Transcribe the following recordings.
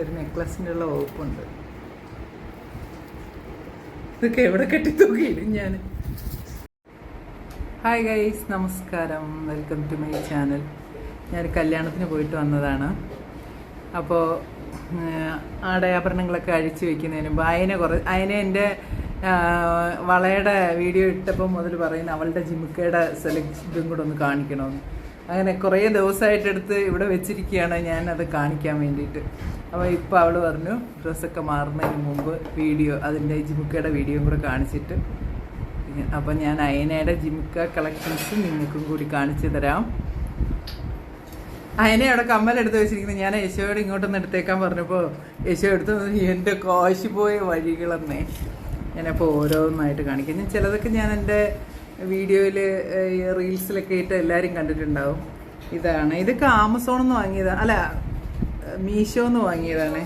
ഒരു നെക്ലസിന്റെ ഉള്ള വകുപ്പുണ്ട്. ഇതൊക്കെ എവിടെ കെട്ടി തൂക്കിയിടും ഞാൻ ഹായ് ഗൈസ് നമസ്കാരം. Welcome to my channel. ഞാൻ കല്യാണത്തിന് പോയിട്ട് വന്നതാണ്. അപ്പോൾ ആടയാഭരണങ്ങളൊക്കെ അഴിച്ചു വെക്കുന്നതിന് മുമ്പ് അയനെ കുറേ അയനെ എന്റെ വളയുടെ വീഡിയോ ഇട്ടപ്പോൾ മുതൽ പറയുന്ന അവളുടെ ജിമുക്കയുടെ സെലക്ട് ഇതും കൂടെ ഒന്ന് കാണിക്കണമെന്ന്. അങ്ങനെ കുറേ ദിവസമായിട്ടെടുത്ത് ഇവിടെ വെച്ചിരിക്കുകയാണ്. ഞാൻ അത് കാണിക്കാൻ വേണ്ടിയിട്ട്. അപ്പോൾ ഇപ്പോൾ അവൾ പറഞ്ഞു ഡ്രസ്സൊക്കെ മാറുന്നതിന് മുമ്പ് വീഡിയോ അതിന്റെ ജിമുക്കയുടെ വീഡിയോയും കൂടെ കാണിച്ചിട്ട്. അപ്പോൾ ഞാൻ അയനയുടെ ജിമുക്ക കളക്ഷൻസ് നിങ്ങൾക്കും കൂടി കാണിച്ചു തരാം. അയനെ അവിടെ കമ്മലെടുത്ത് വെച്ചിരിക്കുന്നത് ഞാൻ യശോയോട് ഇങ്ങോട്ടൊന്ന് എടുത്തേക്കാൻ പറഞ്ഞപ്പോൾ യശോ എടുത്ത് എന്റെ കാശ് പോയ വഴികളെന്നേ. ഞാനപ്പോൾ ഓരോന്നായിട്ട് കാണിക്കുന്നു ചിലതൊക്കെ ഞാൻ എന്റെ വീഡിയോയിൽ റീൽസിലൊക്കെ ഇട്ട് എല്ലാവരും കണ്ടിട്ടുണ്ടാവും. ഇതാണ്. ഇതൊക്കെ ആമസോണിൽ നിന്ന് വാങ്ങിയതാണ് അല്ല മീഷോ എന്ന് വാങ്ങിയതാണ്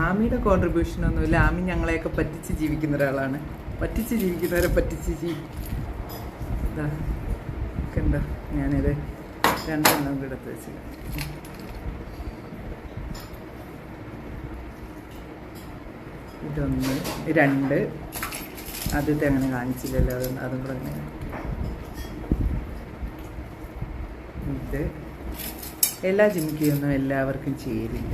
ആമിയുടെ കോൺട്രിബ്യൂഷൻ ഒന്നുമില്ല. ആമി ഞങ്ങളെയൊക്കെ പറ്റിച്ച് ജീവിക്കുന്ന ഒരാളാണ്. പറ്റിച്ച് ജീവിക്കുന്നവരെ പറ്റിച്ച് ജീവി ഞാനിത് രണ്ടെണ്ണം കൂടെ എടുത്ത് വെച്ചില്ല ഇതൊന്ന് രണ്ട്. ആദ്യത്തെ അങ്ങനെ കാണിച്ചില്ലല്ലോ അതും അതും കൂടെ അങ്ങനെ ഇത് എല്ലാ ജിമിക്കൊന്നും എല്ലാവർക്കും ചേരില്ല.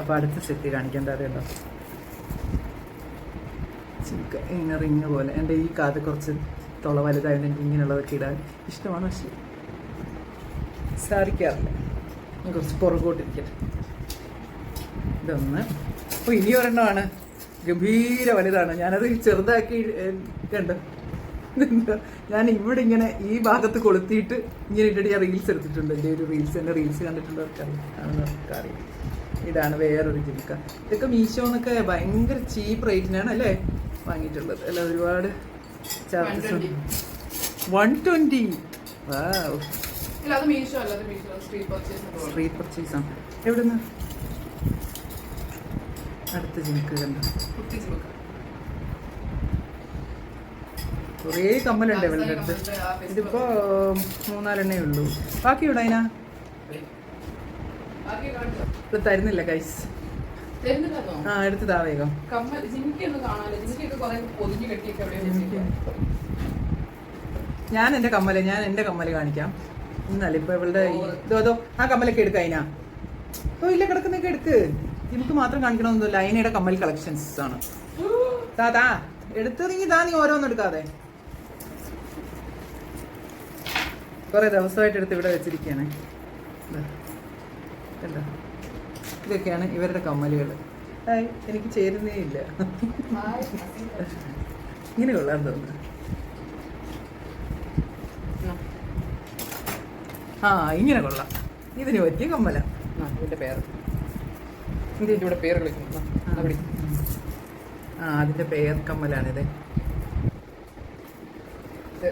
അപ്പോൾ അടുത്ത സെറ്റ് കാണിക്കാൻ ചിക്ക ഇങ്ങനെ റിങ് പോലെ. എന്റെ ഈ കാത് കുറച്ച് തുള വലുതായതുകൊണ്ട് എനിക്ക് ഇങ്ങനെയുള്ളതൊക്കെ ഇടാൻ ഇഷ്ടമാണ്. പക്ഷേ സാധിക്കാറില്ല. കുറച്ച് പുറകോട്ടിരിക്കട്ടെ. ഇതൊന്ന് അപ്പോൾ ഇനി ഒരെണ്ണമാണ്. ഗംഭീര വലുതാണ്. ഞാനത് ചെറുതാക്കി കണ്ട്? ഞാൻ ഇവിടെ ഇങ്ങനെ ഈ ഭാഗത്ത് കൊളുത്തിയിട്ട് ഇങ്ങനെ ഇട്ടിട്ട് ഞാൻ റീൽസ് എടുത്തിട്ടുണ്ട്. എന്റെ ഒരു റീൽസ് എന്റെ റീൽസ് കണ്ടിട്ടുള്ളവർക്കറിയാം അറിയാം ഇതാണ് വേറൊരു ജിമിക്ക. ഇതൊക്കെ മീശോ എന്നൊക്കെ ഭയങ്കര ചീപ്പ് റേറ്റിനാണ് അല്ലേ വാങ്ങിയിട്ടുള്ളത്. അല്ല ഒരുപാട് ചാർജസ് വൺ ട്വന്റി സ്ട്രീറ്റ് പർച്ചേസാണ് എവിടുന്ന്? അടുത്ത ജിമിക്ക് കണ്ടു കുറേ കമ്മലുണ്ട് ഇവളുടെ അടുത്ത്. ഇതിപ്പോ മൂന്നാലെണ്ണേ ഉള്ളൂ. ബാക്കി ഇവിടെ അതിനാ കാണിച്ചോ തരുന്നില്ല കൈസ് ആ എടുത്ത് താ വേഗം. ഞാൻ എന്റെ കമ്മൽ ഞാൻ എന്റെ കമ്മൽ കാണിക്കാം. ഇന്നല്ല ഇപ്പൊ ഇവളുടെ ഇതോ ആ കമ്മലൊക്കെ എടുക്കാം അതിനാ ഓ ഇല്ല കിടക്കുന്നൊക്കെ എടുക്ക്. നമുക്ക് മാത്രം കാണിക്കണമെന്നില്ല ലൈനയുടെ കമ്മൽ കളക്ഷൻസ് ആണ്. താതാ താ നീ താ നീ ഓരോന്നും എടുക്കാതെ. കുറെ ദിവസമായിട്ട് എടുത്ത് ഇവിടെ വെച്ചിരിക്കുകയാണ്. ഇതൊക്കെയാണ് ഇവരുടെ കമ്മലുകൾ. എനിക്ക് ചേരുന്നേ ഇല്ല. ഇങ്ങനെ കൊള്ളാൻ തോന്നുന്നു. ആ ഇങ്ങനെ കൊള്ളാം. ഇതിന് പറ്റിയ കമ്മല. ആ, പേര്. ഇതിന്റെ ഇവിടെ പേര് വിളിക്കുന്നു ആ, അവിടെ. ആ അതിന്റെ പേർ കമ്മലാണിത് ഇത്.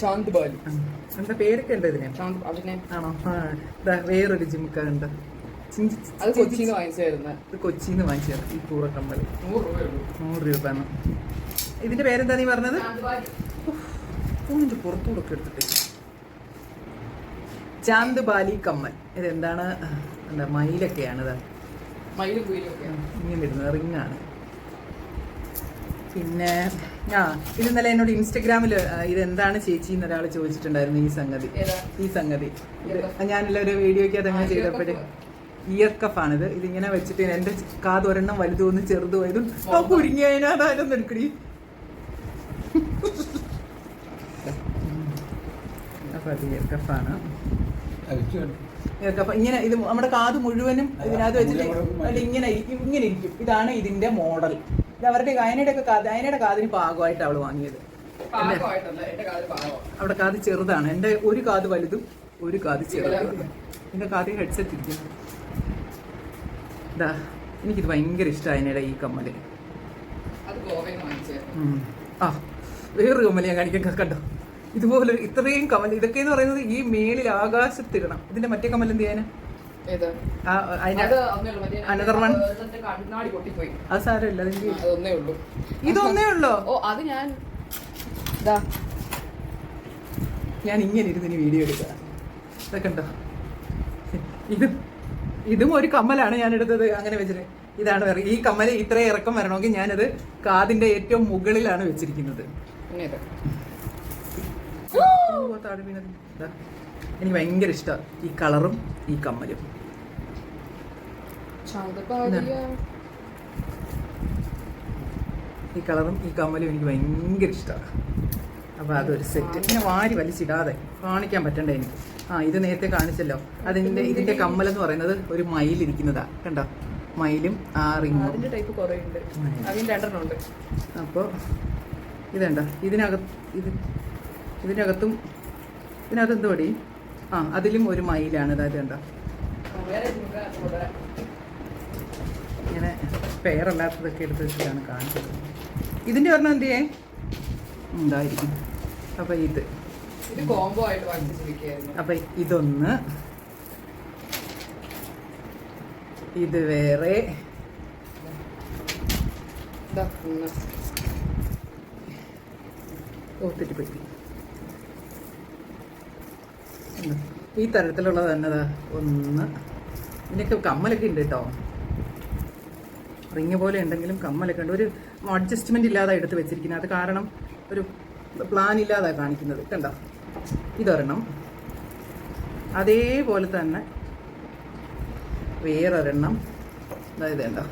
ചാന്ത് ബാലി. എന്താ പേരൊക്കെ ഉണ്ട് ഇതിന്? ചാന്ത് അതിനെ ആണോ? ഇതാ വേറൊരു ജിമുക്ക ഉണ്ട് അത് കൊച്ചിന്ന് വാങ്ങിച്ചായിരുന്നു ഇത് കൊച്ചിന്ന് വാങ്ങിച്ചത് ഈ പൂറ കമ്മൽ നൂറ് രൂപ നൂറ് രൂപ ഇതിന്റെ പേരെന്താ നീ പറഞ്ഞത്? പൂവിന്റെ പുറത്തൂടൊക്കെ എടുത്തിട്ട്. ചാന്ത് ബാലി കമ്മൽ. ഇതെന്താണ്? എന്താ മയിലൊക്കെയാണ് ഇതാ. മയിലും കുയിലും ഇങ്ങനെ ഇടുന്നത് റിങ്ങാണ്. പിന്നെ ആ ഇത് ഇന്നലെ എന്നോട് ഇൻസ്റ്റഗ്രാമിൽ ഇതെന്താണ് ചേച്ചി എന്നൊരാൾ ചോദിച്ചിട്ടുണ്ടായിരുന്നു ഈ സംഗതി. ഈ സംഗതി. ഞാനെല്ലാം ഒരു വീഡിയോയ്ക്ക് അതങ്ങനെ ചെയ്തപ്പോഴേ. ഇയർ കഫാണിത് ഇതിങ്ങനെ വെച്ചിട്ട് എന്റെ കാത് ഒരെണ്ണം വലുതും ഒന്ന് ചെറുതും ഇതും ആ കുരുങ്ങിയതിനകത്തായിട്ടൊന്നും എടുക്കടി. അപ്പൊ അത് ഇയർ കഫാണ് കഫ് ഇങ്ങനെ ഇത് നമ്മുടെ കാത് മുഴുവനും ഇതിനകത്ത് വെച്ചിട്ട് അല്ല ഇങ്ങനെ ഇങ്ങനെ ഇരിക്കും. ഇതാണ് ഇതിന്റെ മോഡൽ. ഇത് അവരുടെ അയനയുടെ ഒക്കെ കാത് അയനയുടെ കാതിന് പാകമായിട്ട് അവൾ വാങ്ങിയത്. അവിടെ കാത് ചെറുതാണ്. എന്റെ ഒരു കാത് വലുതും ഒരു കാത് ചെറുതും. എന്റെ കാതിൽ ഹെഡ്സെറ്റ് ഇരിക്കും. ഇതാ എനിക്കിത് ഭയങ്കര ഇഷ്ടമായി അയനയുടെ ഈ കമ്മൽ. ആ വേറൊരു കമ്മൽ ഞാൻ കാണിക്കാൻ കണ്ടോ? ഇതുപോലെ ഇത്രയും കമൽ ഇതൊക്കെ എന്ന് പറയുന്നത് ഈ മേളിൽ ആകാശത്തിടണം ഇതിന്റെ മറ്റേ കമൽ എന്ത് ചെയ്യാന്? ആ അതിന്റെ അത് സാരമില്ല ഇതൊന്നേ ഉള്ളോ? ഓ അത് ഞാൻ ഞാൻ ഇങ്ങനെ ഇരുന്ന് ഇനി വീഡിയോ എടുക്കുക. ഇതൊക്കെ ഉണ്ടോ ഇത് ഇതും ഒരു കമ്മലാണ് ഞാൻ എടുത്തത്. അങ്ങനെ വെച്ചിട്ട് ഇതാണ് വേറെ. ഈ കമ്മൽ ഇത്രയും ഇറക്കം വരണമെങ്കിൽ ഞാനത് കാതിന്റെ ഏറ്റവും മുകളിലാണ് വെച്ചിരിക്കുന്നത്. വീണത്. എനിക്ക് ഭയങ്കര ഇഷ്ടമാണ് ഈ കളറും ഈ കമ്മലും. ഈ കളറും ഈ കമ്മലും എനിക്ക് ഭയങ്കര ഇഷ്ടമാണ് അപ്പോൾ അതൊരു സെറ്റ് ഇങ്ങനെ വാരി വലിച്ചിടാതെ കാണിക്കാൻ പറ്റണ്ടേ എനിക്ക്. ആ ഇത് നേരത്തെ കാണിച്ചല്ലോ. അതിന്റെ ഇതിന്റെ കമ്മലെന്ന് പറയുന്നത് ഒരു മയിലിരിക്കുന്നതാ കണ്ടോ? മയിലും ആ റിങ്ങും. അതിന്റെ ടൈപ്പ് കുറെ ഉണ്ട്. അപ്പോൾ ഇതുണ്ട ഇതിനകത്ത് ഇത് ഇതിനകത്തും ഇതിനകത്ത് എന്ത് പടി? ആ അതിലും ഒരു മയിലാണ്. അതായത് കണ്ടോ. ഇങ്ങനെ പെയറല്ലാത്തതൊക്കെ എടുത്ത് വെച്ചിട്ടാണ് കാണിച്ചത്. ഇതിന്റെ ഒരെണ്ണം എന്ത് ചെയ്യേ? ഉണ്ടായിരിക്കും അപ്പോൾ ഇത്. കോംബോ ആയിട്ട് അപ്പം ഇതൊന്ന്. ഇത് വേറെ. ഓത്തിട്ട് ഒന്ന്. ഈ തരത്തിലുള്ളത് തന്നെതാ. ഒന്ന്. ഇതിനൊക്കെ കമ്മലൊക്കെ ഉണ്ട് കേട്ടോ റിങ് പോലെ ഉണ്ടെങ്കിലും കമ്മലൊക്കെ ഉണ്ട്. ഒരു അഡ്ജസ്റ്റ്മെന്റ് ഇല്ലാതെ എടുത്ത് വെച്ചിരിക്കുന്നത്. അത് കാരണം ഒരു പ്ലാൻ ഇല്ലാതെ കാണിക്കുന്നത്. കണ്ട? ഇതൊരെണ്ണം. അതേപോലെ തന്നെ വേറൊരെണ്ണം. അതായത് ഉണ്ടോ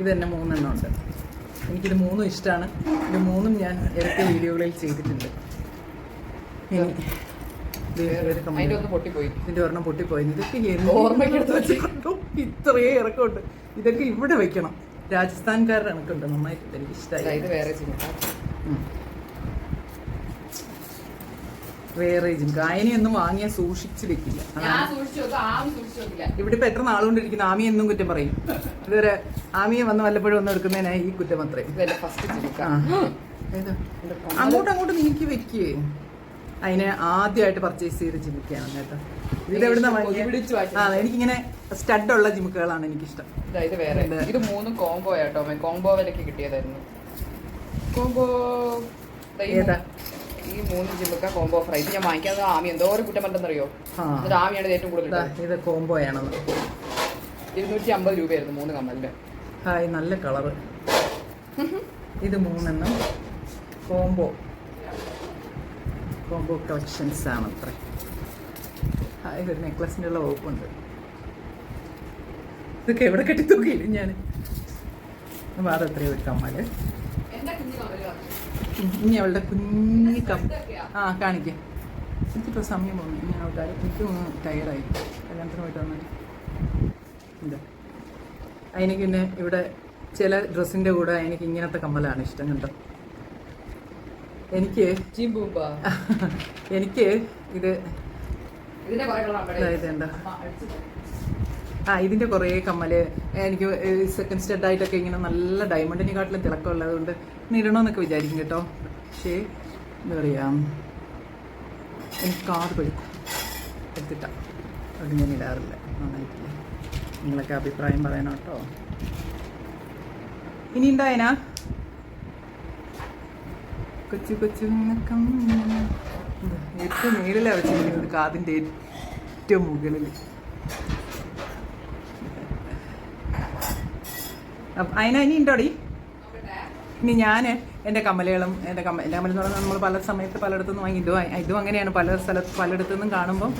ഇത് തന്നെ മൂന്നെണ്ണം ഉണ്ട്. എനിക്കിത് മൂന്നും ഇഷ്ടമാണ് ഇത് മൂന്നും ഞാൻ ഇടയ്ക്ക് വീഡിയോകളിൽ ചെയ്തിട്ടുണ്ട് ഇനി ഇത് ഒരു കമ്മൽ. അതിന്റെ ഒന്ന് പൊട്ടിപ്പോയി ഇതിന്റെ ഒരെണ്ണം പൊട്ടിപ്പോയി. ഇതൊക്കെ എന്ത് ഓർമ്മയ്ക്ക് എടുത്ത് വെച്ച്. കണ്ടോ? ഇത്രയും ഇറക്കമുണ്ട്. ഇതൊക്കെ ഇവിടെ വെക്കണം. രാജസ്ഥാൻകാരുടെ കണക്കുണ്ട് നന്നായിട്ട് എനിക്ക് ഇഷ്ടമായി വേറെ ജിങ്ക അയനെയൊന്നും വാങ്ങിയാൽ സൂക്ഷിച്ച് വെക്കില്ല. ഇവിടെ ഇപ്പൊ എത്ര നാളുകൊണ്ടിരിക്കുന്ന? ആമിയെ എന്നും കുറ്റം പറയും. ഇതുവരെ ആമിയെ വന്ന് വല്ലപ്പോഴും ഒന്ന് എടുക്കുന്നതിനായി ഈ കുറ്റം അത്രയും? അങ്ങോട്ട് അങ്ങോട്ട് നീക്കി വെക്കേ. അതിനെ ആദ്യമായിട്ട് പർച്ചേസ് ചെയ്ത ജിമിക്കാണ് കേട്ടോ. ഇത് എവിടുന്ന. ആ എനിക്കിങ്ങനെ സ്റ്റഡ് ഉള്ള ജിമുക്കുകളാണ് എനിക്കിഷ്ടം. ഇതാ, ഇത് വേറെ. ഇത്. മൂന്ന് കോംബോ ആട്ടോ കോംബോ വിലക്ക് കിട്ടിയതായിരുന്നു. കോംബോ ഏതാ? ഈ മൂന്ന് ജിമ്മക്ക കോംബോ ഫ്രൈ ഇത് ഞാൻ വാങ്ങിക്കാതെ ആമി. എന്തോ ഒരു കുറ്റം പറ്റുന്നറിയോ എന്നിട്ട് ആമിയാണ് ഏറ്റവും കൂടുതൽ ഇത് കോംബോ കോംബോയാണെന്ന് ഇരുന്നൂറ്റി അമ്പത് രൂപയായിരുന്നു മൂന്ന് കമ്മലിന്റെ. ഹായ് നല്ല കളറ്. ഇത് മൂന്നെണ്ണം. കോംബോ കോംബോ കളക്ഷൻസ് ആണ് അത്ര ഒരു നെക്ലസിന്റെ ഉള്ള വകുപ്പുണ്ട്. ഇതൊക്കെ എവിടെ കെട്ടി തൂക്കിയില്ല ഞാൻ വേറെ എത്രയോ വെക്കാൻ കമ്മൽ. ഇനി അവളുടെ കുഞ്ഞി കം ആ കാണിക്കാം. എനിക്കിപ്പോൾ സമയം പോകുന്നു ഇനി ആൾക്കാർ എനിക്ക് ടയർഡായി കല്യാണത്തിന് പോയിട്ട് വന്നിട്ട്. എന്താ അതിനക്ക് പിന്നെ ഇവിടെ ചില ഡ്രസ്സിന്റെ കൂടെ എനിക്ക് ഇങ്ങനത്തെ കമ്മലാണ് ഇഷ്ടം കണ്ടോ? എനിക്ക്. എനിക്ക് ഇത്. ആ ഇതിന്റെ കുറേ കമ്മൽ. എനിക്ക് സെക്കൻഡ് സ്റ്റെഡ് ആയിട്ടൊക്കെ ഇങ്ങനെ നല്ല ഡയമണ്ടിനെക്കാട്ടിലും തിളക്കമുള്ളത് കൊണ്ട് ഇടണമെന്നൊക്കെ വിചാരിക്കും കേട്ടോ. പക്ഷേ എന്താ പറയുക എനിക്ക് കാർഡ് പഴുക്കും എടുത്തിട്ടാ. അതുകൊണ്ട് ഞാൻ ഇടാറില്ല. നന്നായിട്ടില്ല? നിങ്ങളൊക്കെ അഭിപ്രായം പറയണം കേട്ടോ. ഇനി ഉണ്ടായനാ കൊച്ചു കൊച്ചു ഏറ്റവും മേളിലാണ് വെച്ചിരിക്കുന്നത് കാതിന്റെ ഏറ്റവും മുകളിൽ അതിന് ഇനി ഉണ്ടോടി. ഇനി ഞാൻ എന്റെ കമ്മലുകളും എന്റെ കമ്മ എന്റെ കമ്മലെന്ന് പറഞ്ഞാൽ നമ്മൾ പല സമയത്ത് പലയിടത്തുനിന്ന് വാങ്ങി ഇതും ഇതും അങ്ങനെയാണ് പല സ്ഥലത്ത് പലയിടത്തു നിന്നും കാണുമ്പോൾ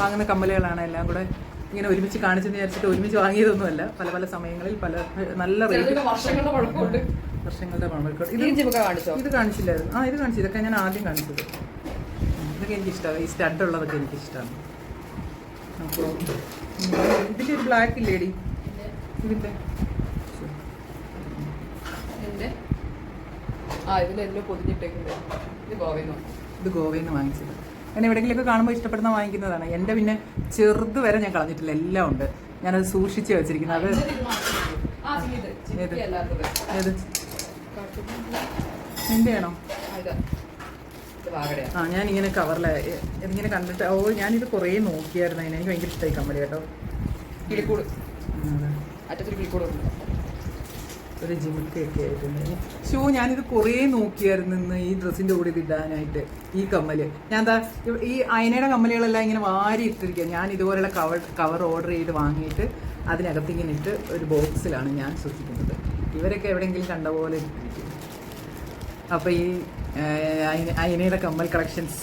വാങ്ങുന്ന കമ്മലുകളാണ് എല്ലാം കൂടെ ഇങ്ങനെ ഒരുമിച്ച് കാണിച്ചെന്ന് വിചാരിച്ചിട്ട് ഒരുമിച്ച് വാങ്ങിയതൊന്നുമല്ല. പല പല സമയങ്ങളിൽ പല നല്ല റേറ്റ്. വർഷങ്ങളുടെ പഴക്കമുണ്ട്. വർഷങ്ങളുടെ പഴക്കം ഇത് കാണിച്ചില്ലായിരുന്നു. ആ ഇത് കാണിച്ചു ഇതൊക്കെ ഞാൻ ആദ്യം കാണിച്ചത്. ഇതൊക്കെ എനിക്ക് ഇഷ്ടമാണ് ഈ സ്റ്റഡ് ഉള്ളതൊക്കെ എനിക്ക് ഇഷ്ടമാണ് അപ്പോൾ ഇതിന്റെ ഒരു ബ്ലാക്ക് ഇല്ലേടി? ഇതിന്റെ ആ ഇതിലെല്ലാം പൊതിഞ്ഞിട്ടേക്കുന്നത് ഇത് ഗോവയിൽ ഇത് ഗോവയിൽ നിന്ന് വാങ്ങിച്ചത്. ഞാൻ എവിടെയെങ്കിലുമൊക്കെ കാണുമ്പോൾ ഇഷ്ടപ്പെടുന്ന വാങ്ങിക്കുന്നതാണ്. എന്റെ പിന്നെ ചെറുത് വരെ ഞാൻ കളഞ്ഞിട്ടില്ല. എല്ലാം ഉണ്ട്. ഞാനത് സൂക്ഷിച്ച് വെച്ചിരിക്കുന്നത്. അത് ആ ഇത് ഏത് ആ, ഞാൻ ഇങ്ങനെ കവറിൽ ഇതിങ്ങനെ കണ്ടിട്ട് ഓ ഞാനിത് കുറേ നോക്കിയായിരുന്നു അതിന്. എനിക്ക് ഭയങ്കര ഇഷ്ടമായി കമ്മൽ കേട്ടോ. കിളിക്കൂട്. ഒരു ജിമിക്കൊക്കെ ആയിരുന്നു ഷോ ഞാനിത് കുറേ നോക്കിയായിരുന്നു ഇന്ന് ഈ ഡ്രസ്സിന്റെ കൂടെ ഇത് ഇടാനായിട്ട് ഈ കമ്മൽ. ഞാൻ എന്താ ഈ അയനയുടെ കമ്മലുകളെല്ലാം ഇങ്ങനെ വാരി ഇട്ടിരിക്കുക ഞാൻ ഇതുപോലെയുള്ള കവർ കവർ ഓർഡർ ചെയ്ത് വാങ്ങിയിട്ട് അതിനകത്ത് ഇങ്ങനെ ഇട്ട് ഒരു ബോക്സിലാണ് ഞാൻ സൂക്ഷിക്കുന്നത്. ഇവരൊക്കെ എവിടെയെങ്കിലും കണ്ട പോലെ ഇട്ടിരിക്കും അപ്പോൾ ഈ അയനയുടെ കമ്മൽ കളക്ഷൻസ്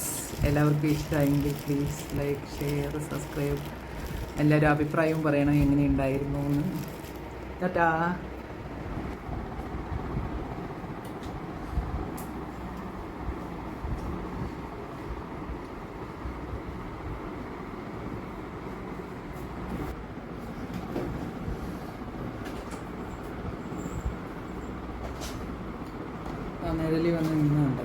എല്ലാവർക്കും ഇഷ്ടമായെങ്കിൽ പ്ലീസ് ലൈക്ക് ഷെയർ സബ്സ്ക്രൈബ് എല്ലാവരും അഭിപ്രായവും പറയണം എങ്ങനെയുണ്ടായിരുന്നു എന്ന്. ടാറ്റാ. ആ നിഴലി വന്ന് നിന്നുണ്ടോ